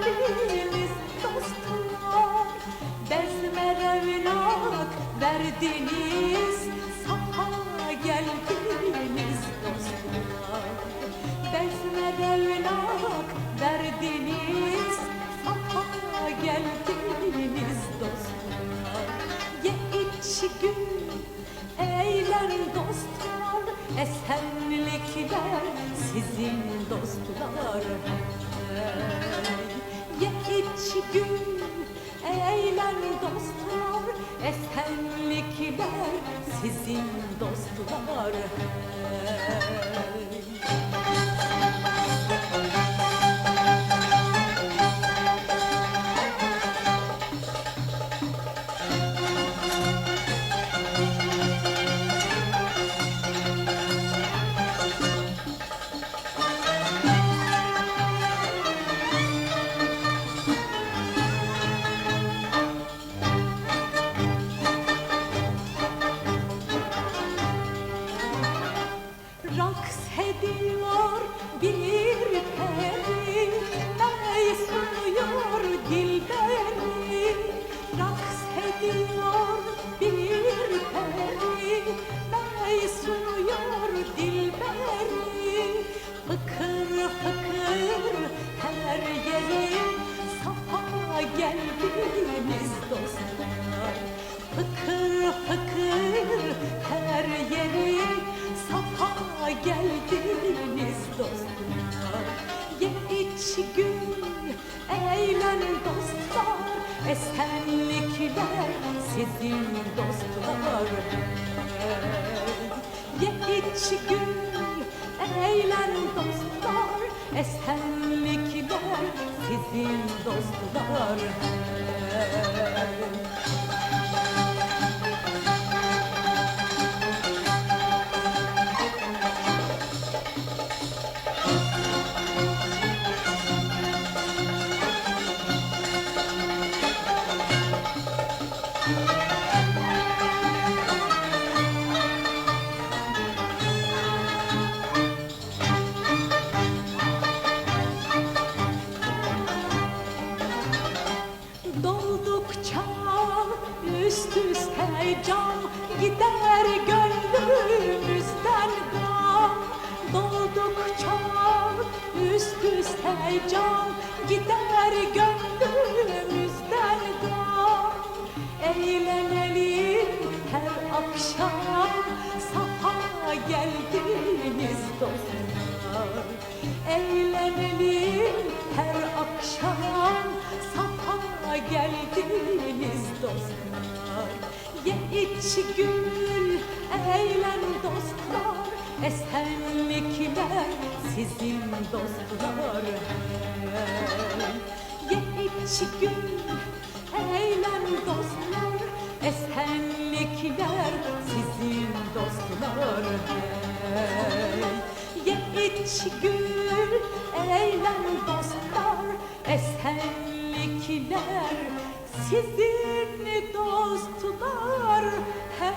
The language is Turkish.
birimiz dostlar Bezmere evlat verdiniz. Safa geldiniz dostlar Bezmere evlat verdiniz. Safa geldiniz dostlar. Ye iç gün eğlen dostlar. Esenlikler sizin dostlar Hey Ye iç gün eğlen dostlar Esenlikler sizin dostlar hey. Dostlar Esenlikler sizin dostlar. Ye iç gün eğlen dostlar Esenlikler sizin dostlar Doldukça üst üste cam Gider gönlümüzden gam. Doldukça üst üste cam Gider gönlümüzden gam Eğlenelim her akşam. Safa geldiniz dostlar. Eğlenelim her akşam. Safa geldiniz dostlar. Ye iç gül eğlen dostlar. Esenlikler sizin dostlar. Ye iç gül eğlen Esenlikler sizin dostlar. Ye iç gül eğlen dostlar Esenlikler sizin dostlar hey.